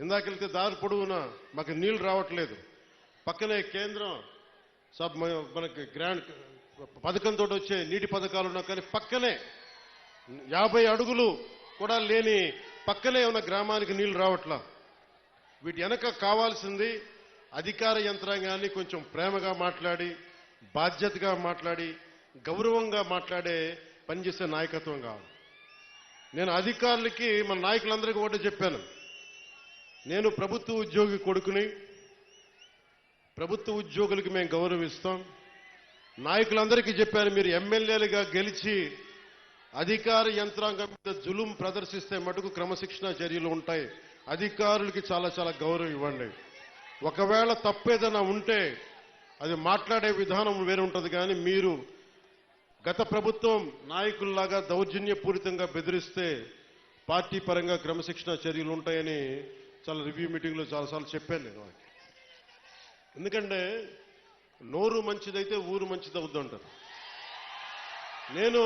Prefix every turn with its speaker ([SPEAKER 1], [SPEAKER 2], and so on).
[SPEAKER 1] ఇందాక వెళ్తే దారి పొడవునా? మాకు నీళ్ళు రావట్లేదు. పక్కనే కేంద్రం సబ్ మనకి గ్రాండ్ పథకంతో వచ్చే నీటి పథకాలు ఉన్నా కానీ పక్కనే యాభై అడుగులు కూడా లేని పక్కనే ఉన్న గ్రామానికి నీళ్ళు రావట్లా. వీటి వెనక కావాల్సింది అధికార యంత్రాంగాన్ని కొంచెం ప్రేమగా మాట్లాడి బాధ్యతగా మాట్లాడి గౌరవంగా మాట్లాడే పనిచేసే నాయకత్వం కావాలి. నేను అధికారులకి మన నాయకులందరికీ ఒకటే చెప్పాను. నేను ప్రభుత్వ ఉద్యోగి కొడుకుని ప్రభుత్వ ఉద్యోగులకు మేము గౌరవిస్తాం. నాయకులందరికీ చెప్పాను మీరు ఎమ్మెల్యేలుగా గెలిచి అధికార యంత్రాంగం మీద జులుం ప్రదర్శిస్తే మటుకు క్రమశిక్షణ చర్యలు ఉంటాయి. అధికారులకి చాలా చాలా గౌరవం ఇవ్వండి. ఒకవేళ తప్పేదైనా ఉంటే అది మాట్లాడే విధానం వేరే ఉంటుంది కానీ మీరు గత ప్రభుత్వం నాయకుల్లాగా దౌర్జన్యపూరితంగా బెదిరిస్తే పార్టీ పరంగా క్రమశిక్షణ చర్యలు ఉంటాయని చాలా రివ్యూ మీటింగ్లో చాలాసార్లు చెప్పాను నేను వాళ్ళకి. ఎందుకంటే నోరు మంచిదైతే ఊరు మంచిది అవుద్దంటారు నేను